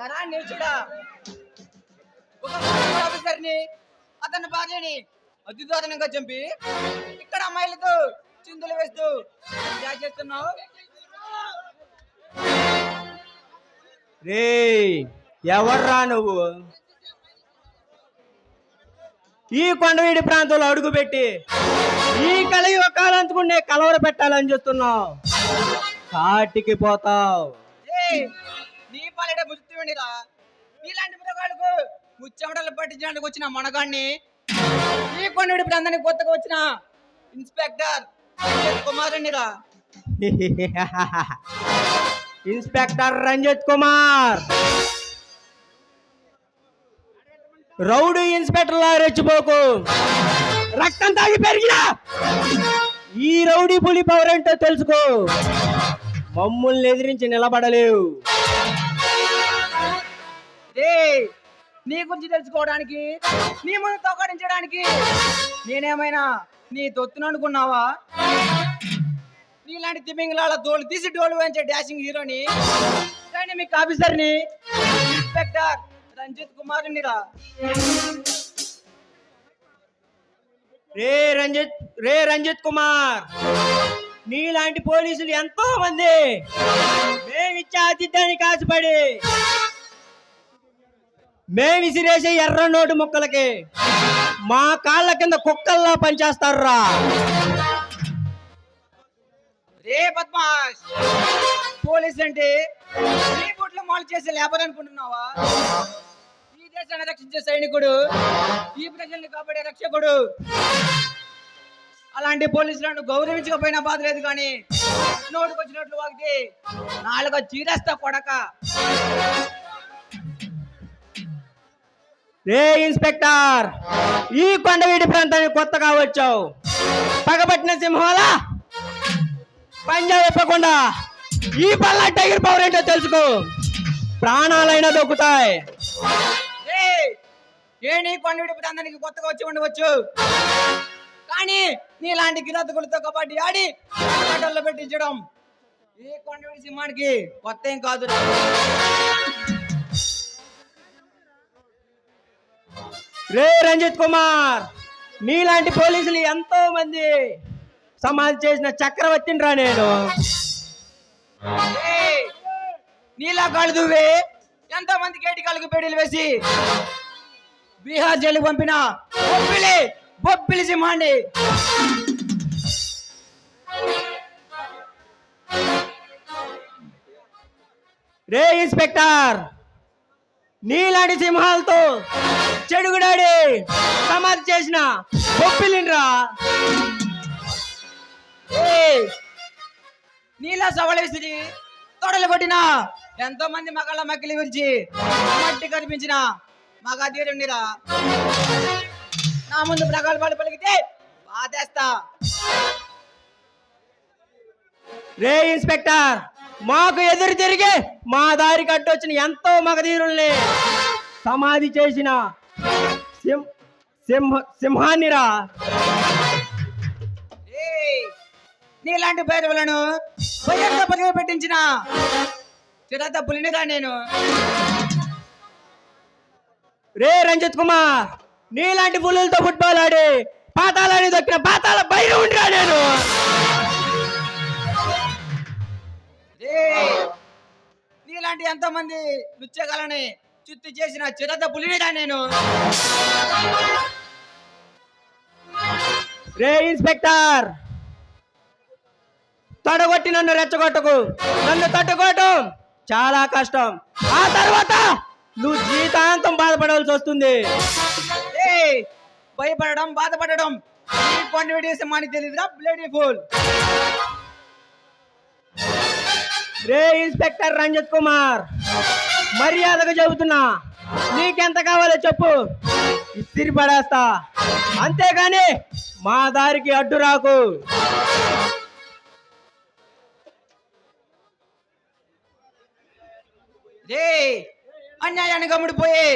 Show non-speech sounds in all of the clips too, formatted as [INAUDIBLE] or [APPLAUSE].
ఏరా నిల్చుడా. ఒక ఆఫీసర్ని అతని భార్యని అతి దారుణంగా చంపి ఇక్కడ అమ్మాయిలతో చిందులు వేస్తూ ఎంజాయ్ చేస్తున్నావు. రే ఎవర్రా నువ్వు? ఈ కొండవీడి ప్రాంతంలో అడుగుపెట్టి ఈ కలియుగ కాలంతుకునే కలవర పెట్టాలని చూస్తున్నావు. కాటికి పోతావు. ఏయ్, నీ ఇలాంటి మృగాళ్ళకు ముచ్చెమటలు పట్టించడానికి వచ్చిన మనగాన్ని ఈ కొండవిడి ప్రాంతానికి కొత్తగా వచ్చిన inspector కుమారునిరా [LAUGHS] inspector Ranjit Kumar. Rowdy inspector లా రెచ్చిపోకు. రక్తం తాగి పెరిగినా ఈ రౌడీ పులి పవర్ ఏంటో తెలుసుకో. మమ్ముల్ని ఎదిరించి నిలబడలేవు. రే నీ గురించి తెలుసుకోవడానికి నీ ముందు తోకడించడానికి నేనేమైనా నీ తొత్తును అనుకున్నావా? నీలాంటి తిమింగలాల తోలు తీసి డోలు వేయించే డాషింగ్ హీరోని కానీ మీకు ఆఫీసర్ని ఇన్స్పెక్టర్ రంజిత్ కుమార్ రా రే రంజిత్ రే రంజిత్ కుమార్ నీలాంటి పోలీసులు ఎంతో మంది మేమిచ్చే ఆతిథ్యానికి ఆశపడి మేము విసిరేసే ఎర్ర నోటు ముక్కలకి. మా కాళ్ళ కింద కుక్కల్లా పనిచేస్తారురా. రే పద్మాష్ పోలీస్ అంటే నీ బూట్లు మాలు చేసే లేబర్ అనుకుంటున్నావా ఈ దేశాన్ని రక్షించే సైనికుడు ఈ ప్రజల్ని కాపాడే రక్షకుడు. అలాంటి పోలీసులను గౌరవించకపోయినా బాధ లేదు కానీ నోటుకొచ్చినట్లు వాగితే నాలుగో చీరేస్తా కొడక. రే ఇన్స్పెక్టర్ ఈ కొండవీటి ప్రాంతానికి కొత్తగా వచ్చావు. పగబట్టిన సింహాలా పంజాబ్ చెప్పకుండా ఈ పల్లా టైగర్ పవర్ ఏంటో తెలుసుకో. ప్రాణాలైనా దొక్కుతాయి. రే ఏ నీ ప్రాంతానికి కొత్తగా వచ్చి ఉండవచ్చు? కానీ నీలాంటి గిరాతకులతో కబడ్డీ ఆడి ఆటల్లో పెట్టించడం ఈ కొండవీడి సింహానికి కొత్త ఏం కాదు రే రంజిత్ కుమార్ నీలాంటి పోలీసులు ఎంతో మంది సమాధి చేసిన చక్రవర్తిని రా నేను! నీలా కాళ్ళు దువ్వే ఎంతో మంది కేటి కాళ్ళకు పేడీలు వేసి బీహార్ జైలుకు పంపిన బొబ్బిలి బొబ్బిలి సింహాండి రే ఇన్స్పెక్టర్ నీలాంటి సింహాలతో చెడుగుడాడి సమాధి చేసిన బొప్పిలిన్రా నీలా సవళేశ్వరి తొడలు కొట్టిన ఎంతో మంది మగాళ్ళ మక్కిలి గురించి మట్టి కనిపించిన మగ తీరునిరా నా ముందు ప్రగల్భాలు పలికితే బాధేస్తా. రే ఇన్స్పెక్టర్. మాకు ఎదురు తిరిగి మా దారి కట్టొచ్చిన ఎంతో మగధీరుల్ని సమాధి చేసిన సింహ సింహ సింహాన్నిరా! నీలాంటి పేదవులను పదవి పెట్టించిన చిరత పులినిరా నేను రే రంజిత్ కుమార్ నీలాంటి పులులతో ఫుట్బాల్ ఆడి పాతాలని దొక్కిన పాతాల బయట ఉండిరా నేను నీలాంటి ఎంతో మంది నృత్యగాలని చుత్తు చేసిన చిరత పులినిరా నేను? రే ఇన్స్పెక్టర్! తొడగొట్టి నన్ను రెచ్చగొట్టకు. నన్ను తట్టుకోవటం చాలా కష్టం. ఆ తర్వాత నువ్వు జీవితాంతం బాధపడవలసి వస్తుంది! భయపడడం బాధపడడం తెలియదురా బ్లేడీ ఫుల్ రే ఇన్స్పెక్టర్ రంజిత్ కుమార్ మర్యాదగా చెబుతున్నా నీకెంత కావాలో చెప్పు. ఇస్తిరి పడేస్తా. అంతేగాని మా దారికి అడ్డు రాకు. రే అన్యాయాన్ని గమ్ముడిపోయి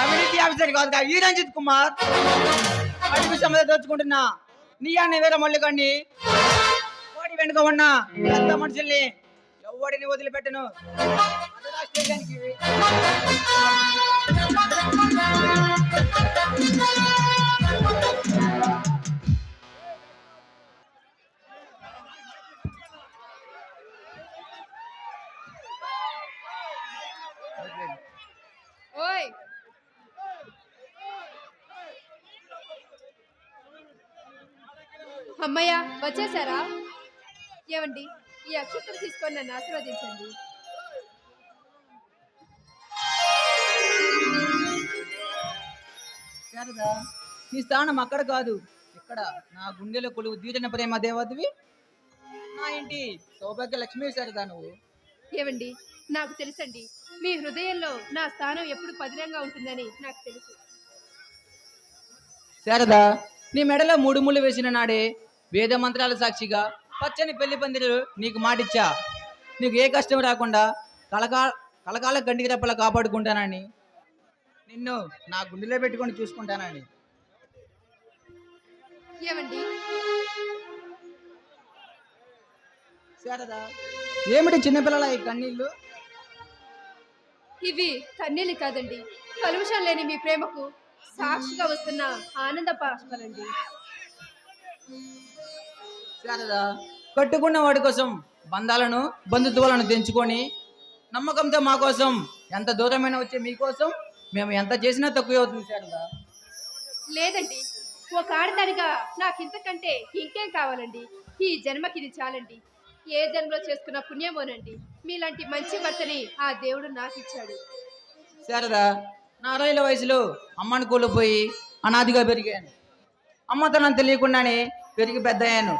అవినీతి ఆఫీసర్ కాదు ఈ రంజిత్ కుమార్. అడుగు సంబంధం దోచుకుంటున్నా. నీ అన్న వేరే మళ్ళీ కోడి వెనుక ఉన్న పెద్ద మనుషుల్ని ఎవడిని వదిలిపెట్టను. ఓయ్. అమ్మయ్య వచ్చేసారా? ఏమండి ఈ అక్షత్రం తీసుకొని నన్ను ఆశీర్వదించండి. శారదా నీ స్థానం అక్కడ కాదు. ఇక్కడ నా గుండెలో కొలువు దీటన ప్రేమ దేవతవి నా ఇంటి సౌభాగ్య లక్ష్మీ శారదా నువ్వు. ఏమండి నాకు తెలుసండి. మీ హృదయంలో నా స్థానం ఎప్పుడు పదిలంగా ఉంటుందని నాకు తెలుసు. శారదా నీ మెడలో మూడు ముళ్ళు వేసిన నాడే వేద మంత్రాల సాక్షిగా పచ్చని పెళ్ళి పందిరు నీకు మాటిచ్చా? నీకు ఏ కష్టం రాకుండా కలకాల కలకాల గంటికి రెప్పల కాపాడుకుంటానని. నిన్ను నా గుండెలో పెట్టుకొని చూసుకుంటానని. ఏమండి? శారదా ఏమిటి చిన్నపిల్లల ఈ కన్నీళ్ళు? ఇవి కన్నీళ్ళు కాదండి. కలుషం లేని మీ ప్రేమకు సాక్షిగా వస్తున్న ఆనంద పాష్పలండి కట్టుకున్న వాడి కోసం బంధాలను బంధుత్వాలను తెంచుకొని నమ్మకంతో మా కోసం ఎంత దూరమైన వచ్చే మీకోసం మేము ఎంత చేసినా తక్కువ అవుతుంది శారదా లేదండి. ఒక ఆడదానిగా నాకు ఇంతకంటే ఇంకేం కావాలండి? ఈ జన్మకి ఇది చాలండి. ఏ జన్మలో చేసుకున్న పుణ్యమోనండి. మీలాంటి మంచి భర్తని ఆ దేవుడు నాకు ఇచ్చాడు. శారదా నా అరవైల వయసులో అమ్మని కోల్పోయి అనాదిగా పెరిగాను. అమ్మతనం తెలియకుండానే పెరిగి పెద్దయ్యాను.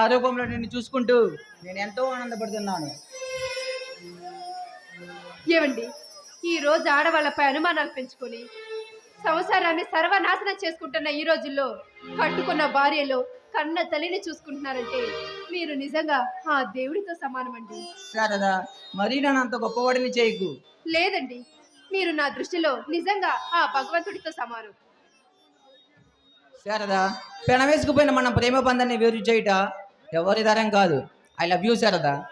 ఆ రూపంలో నిన్ను చూసుకుంటూ నేను ఎంతో ఆనందపడుతున్నాను. ఏమండి ఈ రోజు ఆడవాళ్ళపై అనుమానాలు పెంచుకొని సంసారాన్ని సర్వనాశనం చేసుకుంటున్న ఈ రోజుల్లో కట్టుకున్న భార్యలో కన్న తల్లిని చూసుకుంటున్నారంటే మీరు నిజంగా ఆ దేవుడితో సమానమండి. శారదా మరీ నన్ను అంత గొప్పవాడిని చేయకు. లేదండి మీరు నా దృష్టిలో నిజంగా ఆ భగవంతుడితో సమానం. శారదా పెనవేసుకుపోయిన మన ప్రేమ బంధాన్ని వేరు చేయుట ఎవరి తరం కాదు. I love you Sharada.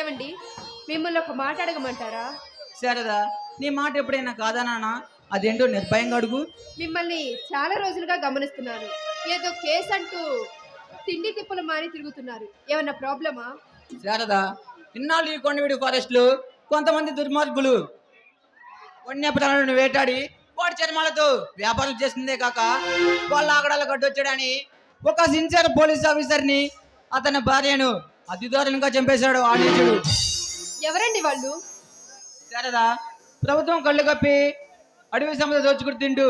ఏమండి? మిమ్మల్ని ఒక మాట అడగమంటారా? శారదా నీ మాట ఎప్పుడైనా కాదనా అదేంటో నిర్భయంగా అడుగు. మిమ్మల్ని చాలా రోజులుగా గమనిస్తున్నాను. ఏదో కేసు అంటూ తిండి తిప్పులు మాని తిరుగుతున్నారు. ఏమన్నా ప్రాబ్లమా? శారదా ఇన్నాళ్ళు ఈ కొండవీడి ఫారెస్ట్లు కొంతమంది దుర్మార్గులు వన్యప్రాణులను వేటాడి వాడి చర్మాలతో వ్యాపారం చేస్తుందే కాక వాళ్ళ ఆగడాల గడ్డొచ్చాడని ఒక సిన్సియర్ పోలీస్ ఆఫీసర్ని అతని భార్యను అతి దారుణంగా చంపేశాడు ఆ నీచుడు. ఎవరండి వాళ్ళు? శారదా ప్రభుత్వం కళ్ళు కప్పి అడవి సంపద దోచుకుని తింటూ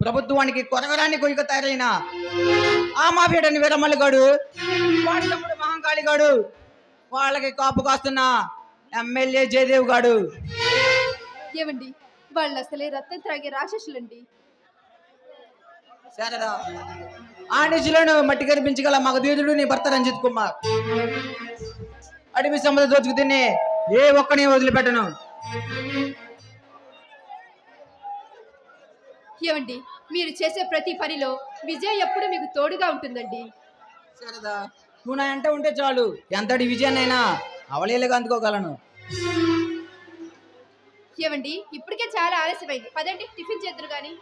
ప్రభుత్వానికి కొరగరాన్ని కొయ్యక తయారైన ఆ మాఫియాడని వీరమల్లిగాడు వాడి తమ్ముడు మహంకాళిగాడు వాళ్ళకి కాపు కాస్తున్న ఎమ్మెల్యే జయదేవ్ గాడు. ఏమండి వాళ్ళు అసలే రక్తం త్రాగే రాక్షసులండి. శారదా ఆ నిధులను మట్టి కనిపించగల మగధీరుడు నీ భర్త రంజిత్ కుమార్. అడవి సంపద దోచుకు తిని ఏ ఒక్కని వదిలిపెట్టను. ఏమండి? మీరు చేసే ప్రతి పనిలో విజయం ఎప్పుడు మీకు తోడుగా ఉంటుందండి? శారదా నువ్వు నా ఎంట ఉంటే చాలు. ఎంతటి విజయాన్నైనా అవలేలుగా అందుకోగలను. ఏమండి? ఇప్పటికే చాలా ఆలస్యమైంది. పదండి టిఫిన్ చేద్దరు కానీ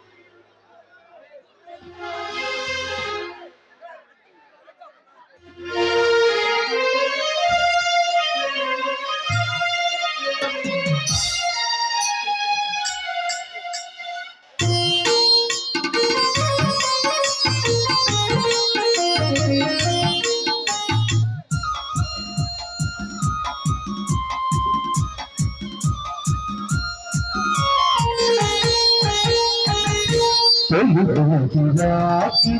రాత్రి